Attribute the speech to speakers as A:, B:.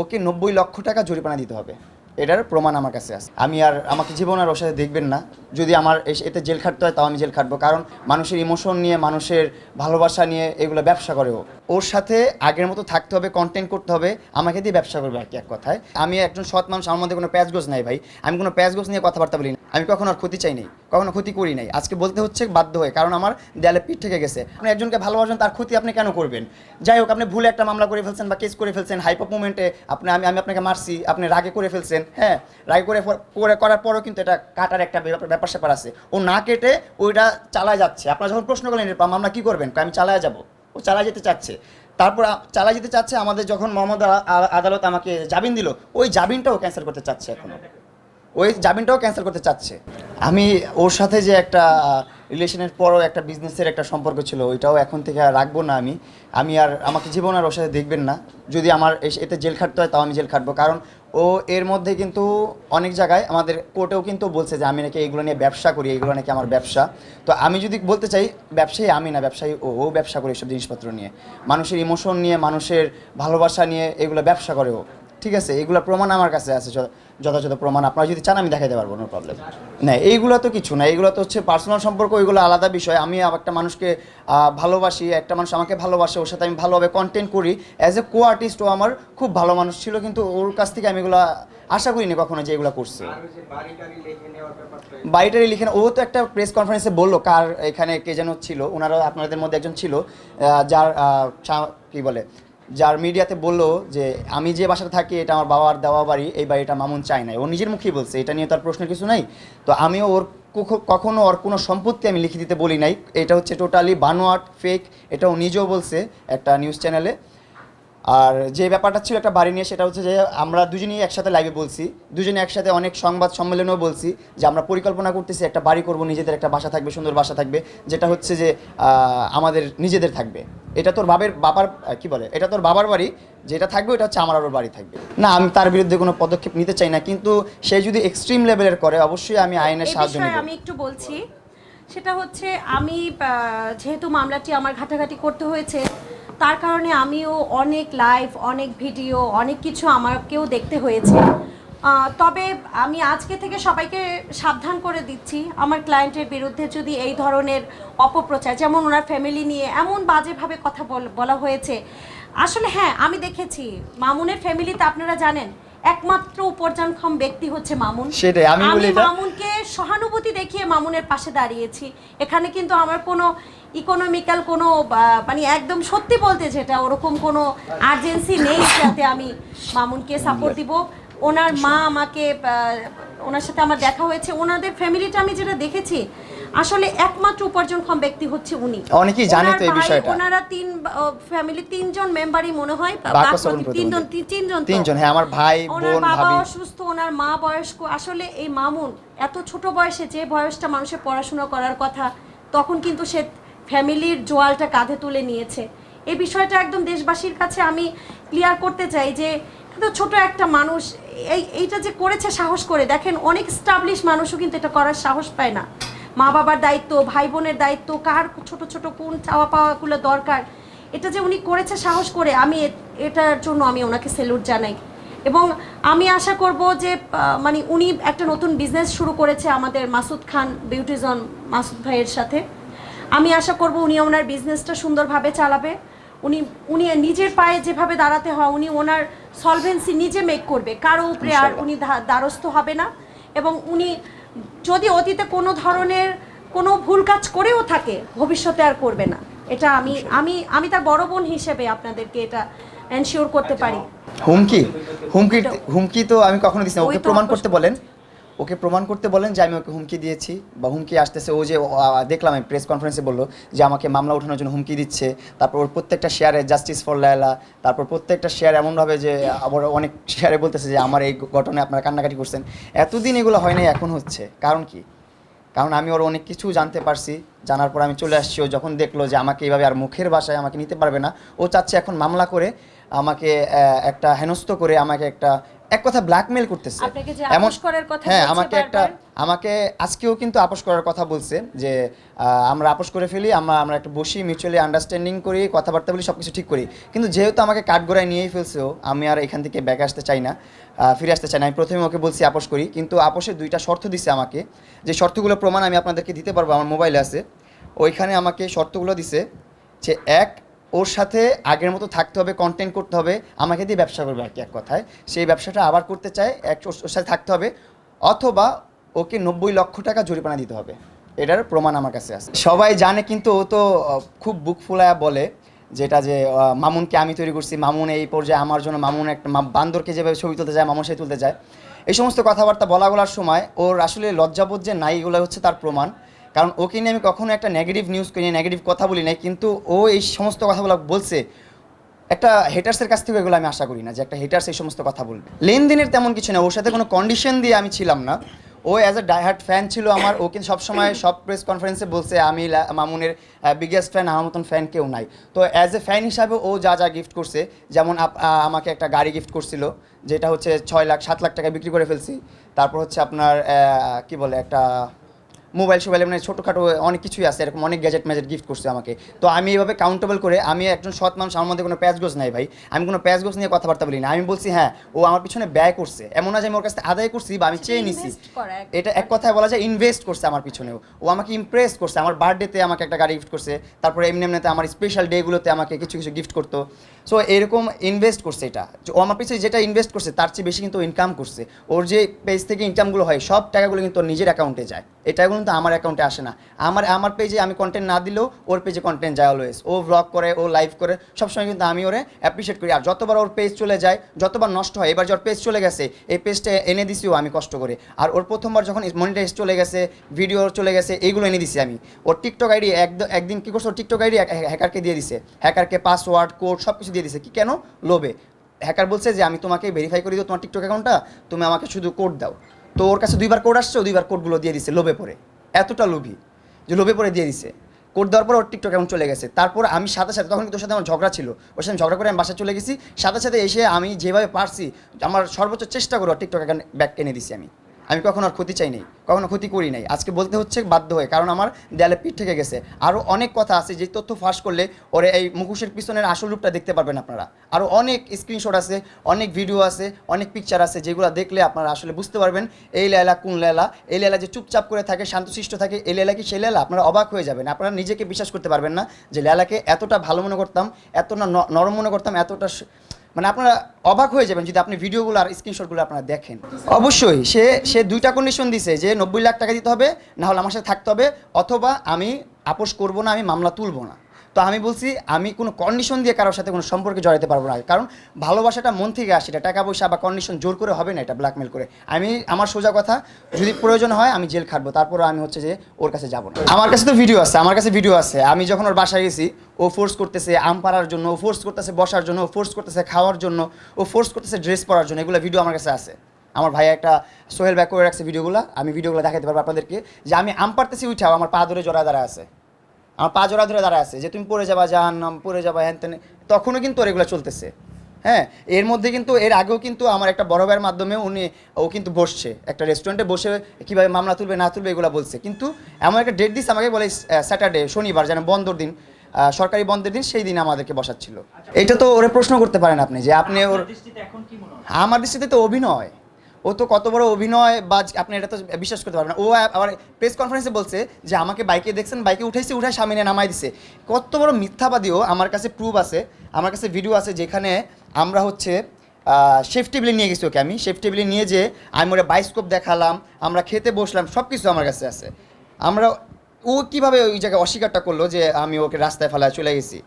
A: ওকে নব্বই লক্ষ টাকা জরিমানা দিতে হবে। এটার প্রমাণ আমার কাছে আছে। আমি আর আমাকে জীবন আর ওর সাথে দেখবেন না। যদি আমার এতে জেল খাটতে হয় তাও আমি জেল খাটবো। কারণ মানুষের ইমোশন নিয়ে, মানুষের ভালোবাসা নিয়ে এগুলো ব্যবসা করে ওর সাথে আগের মতো থাকতে হবে কন্টেন্ট করতে হবে। আমাকে দিয়ে ব্যবসা করবে আর কি এক কথায়। আমি একজন সৎ মানুষ, আমার মধ্যে কোনো প্যাচগোজ নাই ভাই। আমি কোনো প্যাচগোজ নিয়ে কথাবার্তা বলি না। আমি কখনো আর ক্ষতি চাই নাই কখনো ক্ষতি করি নাই। আজকে বলতে হচ্ছে বাধ্য হয়ে, কারণ আমার দেয়ালে পিঠ থেকে গেছে। আপনি একজনকে ভালোবাসেন, তার ক্ষতি আপনি কেন করবেন? যাই হোক, আপনি ভুলে একটা মামলা করে ফেলছেন বা কেস করে ফেলছেন হাইপার মুভমেন্টে আপনি, আমি আমি আপনাকে মারছি, আপনি রাগে করে ফেলছেন হ্যাঁ? রাগে করে করে, করার পরও কিন্তু এটা কাটার একটা ব্যাপার- স্যাপার আছে। ও না কেটে ওইটা চালায় যাচ্ছে। আপনারা যখন প্রশ্ন করলেন এর মামলা কী করবেন? আমি চালায় যাব। ও চালায় যেতে চাচ্ছে। তারপর চালায় যেতে চাচ্ছে, আমাদের যখন মোহাম্মদ আদালত আমাকে জামিন দিল, ওই জামিনটাও ক্যান্সেল করতে চাচ্ছে এখনও। ওই জামিনটাও ক্যান্সেল করতে চাচ্ছে। আমি ওর সাথে যে একটা রিলেশনের পরও একটা বিজনেসের একটা সম্পর্ক ছিল, ওইটাও এখন থেকে আর রাখব না আমি। আমি আর আমাকে জীবন আর ওর সাথে দেখবেন না। যদি আমার এতে জেল খাটতে হয়, তাও আমি জেল খাটবো। কারণ ও এর মধ্যে কিন্তু অনেক জায়গায় আমাদের কোর্টেও কিন্তু বলছে যে, আমি নাকি এগুলো নিয়ে ব্যবসা করি, এগুলো নাকি আমার ব্যবসা। তো আমি যদি বলতে চাই, ব্যবসায়ী আমি না, ব্যবসায়ী ও ও ব্যবসা করে এসব জিনিসপত্র নিয়ে। মানুষের ইমোশন নিয়ে, মানুষের ভালোবাসা নিয়ে এগুলো ব্যবসা করে ও। ঠিক আছে, এগুলো প্রমাণ আমার কাছে আছে যথাযথ প্রমাণ আপনারা যদি চান আমি দেখাতে পারব নো প্রবলেম না, এইগুলো তো কিছু না, এইগুলো তো হচ্ছে পার্সোনাল সম্পর্ক, ওইগুলো আলাদা বিষয়। আমি একটা মানুষকে ভালোবাসি, একটা মানুষ আমাকে ভালোবাসে, ওর সাথে আমি ভালোভাবে কন্টেন্ট করি। অ্যাজ এ কো আর্টিস্ট ও আমার খুব ভালো মানুষ ছিল, কিন্তু ওর কাছ থেকে আমি এগুলো আশা করিনি কখনো যে এগুলো করছে। বাড়িটারি লিখে ও তো একটা প্রেস কনফারেন্সে বলল কার এখানে কে যেন ছিল ওনারা আপনাদের মধ্যে একজন ছিল যার কি বলে যার মিডিয়াতে বলল যে, আমি যে বাসাতে থাকি, এটা আমার বাবার দেওয়া বাড়ি, এই বাড়িটা মামুন চায় নাই। ও নিজের মুখেই বলছে, এটা নিয়ে তার প্রশ্ন কিছু নাই। তো আমিও ওর কখ- কখনো ওর কোনো সম্পত্তি আমি লিখে দিতে বলি নাই। এটা হচ্ছে টোটালি বানোয়াট, ফেক, এটা ও নিজেও বলছে একটা নিউজ চ্যানেলে। আর যে ব্যাপারটা ছিল একটা বাড়ি নিয়ে সেটা হচ্ছে যে আমরা দুজনেই একসাথে লাইভে বলছি। দুজনে একসাথে অনেক সংবাদ সম্মেলনেও বলছি যে আমরা পরিকল্পনা করতেছি একটা বাড়ি করব নিজেদের একটা বাসা থাকবে সুন্দর বাসা থাকবে যেটা হচ্ছে যে আমাদের নিজেদের থাকবে। এটা তোর বাবার বাবার কি বলে? এটা তোর বাবার বাড়ি যেটা থাকবে ওটা হচ্ছে আমার বাড়ি থাকবে। না আমি তার বিরুদ্ধে কোনো পদক্ষেপ নিতে চাই না কিন্তু সে যদি এক্সট্রিম লেভেলের করে অবশ্যই আমি আইনের সাহায্য নেব।
B: আমি একটু বলছি সেটা হচ্ছে আমি যেহেতু মামলাটি আমার ঘাটাঘাটি করতে হয়েছে তার কারণে আমিও অনেক লাইভ অনেক ভিডিও অনেক কিছু আমাকেও দেখতে হয়েছে। তবে আমি আজকে থেকে সবাইকে সাবধান করে দিচ্ছি। আমার ক্লায়েন্টের বিরুদ্ধে যদি এই ধরনের অপপ্রচার, যেমন ওনার ফ্যামিলি নিয়ে এমন বাজেভাবে কথা বল- হয়েছে। আসলে হ্যাঁ আমি দেখেছি। মামুনের ফ্যামিলিতে আপনারা জানেন একমাত্র উপার্জনক্ষম ব্যক্তি হচ্ছে মামুন।
A: সেটাই, আমি বলি এটা-
B: মামুনকে সহানুভূতি দেখিয়ে মামুনের পাশে দাঁড়িয়েছি। এখানে কিন্তু আমার কোনো ইকোনমিক্যাল কোনো মানে একদম সত্যি বলতে যেটা ওরকম কোনো আর্জেন্সি নেই যাতে আমি মামুনকে সাপোর্ট দিব। ওনার মা আমাকে ওনার সাথে আমার দেখা হয়েছে। ওনাদের ফ্যামিলিটা আমি যেটা দেখেছি আসলে একমাত্র উপার্জনক্ষম ব্যক্তি হচ্ছে উনি।
A: অনেকেই জানে তো এই বিষয়টা।
B: ওনারা তিন ফ্যামিলি তিনজন মেম্বারই মনে হয় তিনজন তিনজন
A: তিনজন হ্যাঁ আমার ভাই বোন
B: বাবা
A: ভাবি।
B: অসুস্থ ওনার মা বয়স্ক। আসলে এই মামুন এত ছোট বয়সে যে বয়সটা মানুষের পড়াশোনা করার কথা তখন কিন্তু সে ফ্যামিলির জোয়ালটা কাঁধে তুলে নিয়েছে। এই বিষয়টা একদম দেশবাসীর কাছে আমি ক্লিয়ার করতে চাই যে কিন্তু ছোট একটা মানুষ এই এইটা যে করেছে সাহস করে দেখেন অনেক স্টাবলিশ মানুষও কিন্তু এটা করার সাহস পায় না। মা বাবার দায়িত্ব ভাই বোনের দায়িত্ব কার ছোট ছোট কোন চাওয়া পাওয়াগুলো দরকার এটা যে উনি করেছে সাহস করে আমি এটার জন্য আমি ওনাকে সেলুট জানাই। এবং আমি আশা করব যে মানে উনি একটা নতুন বিজনেস শুরু করেছে আমাদের মাসুদ খান বিউটিজন মাসুদ ভাইয়ের সাথে। আমি আশা করব উনি ওনার বিজনেসটা সুন্দরভাবে চালাবে। উনি উনি নিজের পায়ে যেভাবে দাঁড়াতে হয় উনি ওনার সলভেন্সি নিজে মেক করবে। কারও উপরে আর উনি দ্বারস্থ হবে না। এবং উনি যদি অতীতে কোনো ধরনের কোনো ভুল কাজ করেও থাকে ভবিষ্যতে আর করবে না। এটা আমি আমি আমি তার বড় বোন হিসেবে আপনাদেরকে এটা এনশিওর করতে পারি।
A: হুমকি? হুমকি হুমকি তো আমি কখনো দিচ্ছি না। ওকে প্রমাণ করতে বলেন। ওকে প্রমাণ করতে বলেন যে আমি ওকে হুমকি দিয়েছি বা হুমকি আসতেছে। ও যে দেখলাম আমি প্রেস কনফারেন্সে বলল যে আমাকে মামলা ওঠানোর জন্য হুমকি দিচ্ছে। তারপর ওর প্রত্যেকটা শেয়ারে জাস্টিস ফর লায়লা তারপর প্রত্যেকটা শেয়ার এমনভাবে যে, আবার অনেক শেয়ারে বলতেছে যে, আমার এই ঘটনায় আপনারা কান্নাকাটি করছেন। এতদিন এগুলো হয় নাই, এখন হচ্ছে। কারণ কি? কারণ আমি ওর অনেক কিছু জানতে পারছি। জানার পর আমি চলে আসছি। ও যখন দেখল যে আমাকে এইভাবে আর মুখের বাসায় আমাকে নিতে পারবে না, ও চাচ্ছে এখন মামলা করে আমাকে একটা হেনস্থ করে আমাকে একটা এক কথা ব্ল্যাকমেল করতেছে।
B: কথা
A: হ্যাঁ আমাকে একটা আমাকে আজকেও কিন্তু আপোষ করার কথা বলছে যে আমরা আপোষ করে ফেলি আমরা আমরা একটা বসি মিউচুয়ালি আন্ডারস্ট্যান্ডিং করি কথাবার্তা বলি সব কিছু ঠিক করি। কিন্তু যেহেতু আমাকে কাঠগড়ায় নিয়েই ফেলছে ও, আমি আর এখান থেকে ব্যাক আসতে চাই না ফিরে আসতে চাই না। আমি প্রথমে ওকে বলছি আপোষ করি কিন্তু আপোষের দুইটা শর্ত দিছে আমাকে। যে শর্তগুলো প্রমাণ আমি আপনাদেরকে দিতে পারব আমার মোবাইলে আছে। ওইখানে আমাকে শর্তগুলো দিছে যে এক ওর সাথে আগের মতো থাকতে হবে কন্টেন্ট করতে হবে। আমাকে দিয়ে ব্যবসা করবে আর কি এক কথায়। সেই ব্যবসাটা আবার করতে চায়, এক ওর সাথে থাকতে হবে। অথবা ওকে নব্বই লক্ষ টাকা জরিমানা দিতে হবে। এটার প্রমাণ আমার কাছে আছে। সবাই জানে কিন্তু ও তো খুব বুক ফুলায়া বলে যেটা যে মামুনকে আমি তৈরি করছি, মামুন এই পর্যায়ে আমার জন্য মামুন একটা বান্দরকে যেভাবে ছবি তুলতে যায়, মামুন সে তুলতে যায়। এই সমস্ত কথাবার্তা বলা বলার সময় ওর আসলে লজ্জাবোধ যে নাই এগুলো হচ্ছে তার প্রমাণ। কারণ ওকে নিয়ে আমি কখনো একটা নেগেটিভ নিউজ করি নেগেটিভ কথা বলি নাই, কিন্তু ও এই সমস্ত কথাগুলো বলছে, একটা হেটার্সের কাছ থেকে এগুলো আমি আশা করি না যে একটা হেটার্স এই সমস্ত কথা বলবে। লেনদেনের তেমন কিছু না ওর সাথে কোনো কন্ডিশন দিয়ে আমি ছিলাম না। ও অ্যাজ এ ডাইহার্ট ফ্যান ছিল আমার, ও কিন্তু সবসময় সব প্রেস কনফারেন্সে বলছে, আমি মামুনের বিগেস্ট ফ্যান আমার মতন ফ্যান কেউ নাই। তো অ্যাজ এ ফ্যান হিসাবে ও যা যা গিফট করছে, যেমন আমাকে একটা গাড়ি গিফট করছিল, যেটা হচ্ছে ছয় লাখ, সাত লাখ টাকা বিক্রি করে ফেলছি। তারপর হচ্ছে আপনার কি বলে, একটা মোবাইল সোবাইল মানে ছোটোখাটো অনেক কিছুই আছে এরকম অনেক গ্যাজেট ম্যাজেট গিফট করছে আমাকে। তো আমি এইভাবে কাউন্টেবল করে আমি একজন সৎ মানুষ আমার মধ্যে কোনো প্যাচগোজ নাই ভাই। আমি কোনো প্যাচগোজ নিয়ে কথাবার্তা বলি না। আমি বলছি হ্যাঁ ও আমার পিছনে ব্যয় করছে। এমন না যে আমি ওর কাছে আদায় করছি বা আমি চেয়ে নিছি। এটা এক কথায় বলা যায় ইনভেস্ট করছে আমার পিছনেও। ও আমাকে ইমপ্রেস করছে। আমার বার্থডেতে আমাকে একটা গাড়ি গিফট করছে। তারপরে এমনি এমনিতে আমার স্পেশাল ডেগুলোতে আমাকে কিছু কিছু গিফট করতো। সো এরকম ইনভেস্ট করছে এটা। ও পিছনে যেটা ইনভেস্ট করছে, তার চেয়ে বেশি কিন্তু ইনকাম করছে। ওর যে পেজ থেকে ইনকামগুলো হয়, সব টাকাগুলো কিন্তু নিজের অ্যাকাউন্টে যায়। এটা কিন্তু আমার অ্যাকাউন্টে আসে না। আমার আমার পেজে আমি কন্টেন্ট না দিলেও ওর পেজে কন্টেন্ট যায় অলওয়েজ ও ব্লগ করে, ও লাইভ করে, সবসময় কিন্তু আমি ওরে অ্যাপ্রিসিয়েট করি। আর যতবার ওর পেজ চলে যায়, যতবার নষ্ট হয়, এবার যে ওর পেজ চলে গেছে, এই পেজটা এনে দিছিও আমি কষ্ট করে। আর ওর প্রথমবার যখন মনিটাইজ চলে গেছে ভিডিও চলে গেছে, এইগুলো এনে দিছি আমি। ওর টিকটক আইডি একদিন কী করছে, ওর টিকটক আইডি হ্যাকারকে দিয়ে দিছে। হ্যাকারকে পাসওয়ার্ড কোড সব কিছু দিয়ে দিছে। কি কেন? লোভে। হ্যাকার বলছে যে, আমি তোমাকে ভেরিফাই করে দিও তোমার টিকটক অ্যাকাউন্টটা তুমি আমাকে শুধু কোড দাও। তো ওর কাছে দুইবার কোড আসছে, দুইবার কোডগুলো দিয়ে দিছে লোভে পড়ে। এতটা লোভী যে লোভে পড়ে দিয়ে দিছে। কোড দেওয়ার পর ওর টিকটক অ্যাকাউন্ট চলে গেছে। তারপর আমি সাথে সাথে, তখন কিন্তু ওর সাথে আমার ঝগড়া ছিল। ওর সাথে ঝগড়া করে আমি বাসায় চলে গেছি। সাথে সাথে এসে আমি যেভাবে পারছি, আমার সর্বোচ্চ চেষ্টা করে ওর টিকটক অ্যাকাউন্ট ব্যাক এনে দিছি আমি। আমি কখনো আর ক্ষতি চাই নাই কখনো ক্ষতি করি নাই। আজকে বলতে হচ্ছে বাধ্য হয়ে, কারণ আমার দেয়ালে পিঠ থেকে গেছে। আরও অনেক কথা আছে, যে তথ্য ফাঁস করলে ওরে এই মুখোশের পিছনের আসল রূপটা দেখতে পারবেন আপনারা। আরও অনেক স্ক্রিনশট আছে, অনেক ভিডিও আছে, অনেক পিকচার আছে, যেগুলো দেখলে আপনারা আসলে বুঝতে পারবেন, এই লেলা কোন লেলা। এই লেলা যে চুপচাপ করে থাকে, শান্তশিষ্ট থাকে, এই লেলা কি সেই লেলা? আপনারা অবাক হয়ে যাবেন, আপনারা নিজেকে বিশ্বাস করতে পারবেন না যে লেলাকে এতটা ভালো মনে করতাম এত না ন- নরম মনে করতাম, এতটা মানে আপনারা অবাক হয়ে যাবেন যদি আপনি ভিডিওগুলো আর স্ক্রিনশটগুলো আপনারা দেখেন। অবশ্যই সে সে দুইটা কন্ডিশন দিছে যে নব্বই লাখ টাকা দিতে হবে, না হলে আমার সাথে থাকতে হবে, অথবা আমি আপোষ করব না, আমি মামলা তুলব না। তো আমি বলছি, আমি কোনো কন্ডিশন দিয়ে কারোর সাথে কোনো সম্পর্কে জড়াতে পারব না। কারণ ভালোবাসাটা মন থেকে আসে, এটা টাকা পয়সা বা কন্ডিশন জোর করে হবে না এটা ব্ল্যাকমেল করে। আমি, আমার সোজা কথা, যদি প্রয়োজন হয় আমি জেল খাটবো, তারপরে আমি হচ্ছে যে ওর কাছে যাব না। আমার কাছে তো ভিডিও আছে, আমার কাছে ভিডিও আছে। আমি যখন ওর বাসায় গেছি, ও ফোর্স করতেছে আম পাড়ার জন্য, ও ফোর্স করতেছে বসার জন্য, ও ফোর্স করতেছে খাওয়ার জন্য, ও ফোর্স করতেছে ড্রেস পরার জন্য, এগুলো ভিডিও আমার কাছে আছে। আমার ভাই একটা সোহেল ব্যাক করে রাখছে ভিডিওগুলো আমি ভিডিওগুলো দেখাতে পারব আপনাদেরকে, যে আমি আম পারতেছি উঠাও, আমার পা ধরে জোড়া দ্বারা আছে। আমার পা জোড়া ধরে দাঁড়া আছে যে তুমি পড়ে যাবা জাহান্নাম পড়ে যাবা হ্যান ত্যান তখনও কিন্তু ওর এগুলো চলতেছে। হ্যাঁ এর মধ্যে কিন্তু এর আগেও কিন্তু আমার একটা বড় ভাইয়ের মাধ্যমে উনি ও কিন্তু বসছে। একটা রেস্টুরেন্টে বসে কীভাবে মামলা তুলবে না তুলবে এগুলো বলছে। কিন্তু এমন একটা ডেট দিচ্ছে আমাকে বলে স্যাটারডে শনিবার যেন বন্ধর দিন সরকারি বন্ধের দিন সেই দিন আমাদেরকে বসাচ্ছিল। এটা তো ওরে প্রশ্ন করতে পারেন আপনি যে আপনি ওর আমার দৃষ্টিতে তো অভিনয়। ও তো কত বড় অভিনয় বা আপনি এটা তো বিশ্বাস করতে পারবেন ও আবার প্রেস কনফারেন্সে বলছে যে, আমাকে বাইকে দেখছেন, বাইকে উঠাইছে উঠাই সামনে নামাই দিছে। কত বড় মিথ্যাবাদীও আমার কাছে প্রুফ আছে, আমার কাছে ভিডিও আছে যেখানে আমরা হচ্ছে শেফ নিয়ে গেছি ওকে আমি। শেফ টেবিলে নিয়ে যে আমি ওরা বাইস্কোপ দেখালাম, আমরা খেতে বসলাম সব কিছু আমার কাছে আছে। আমরা, ও কীভাবে ওই জায়গায় অস্বীকারটা করল যে, আমি ওকে রাস্তায় ফেলায় চলে গেছি?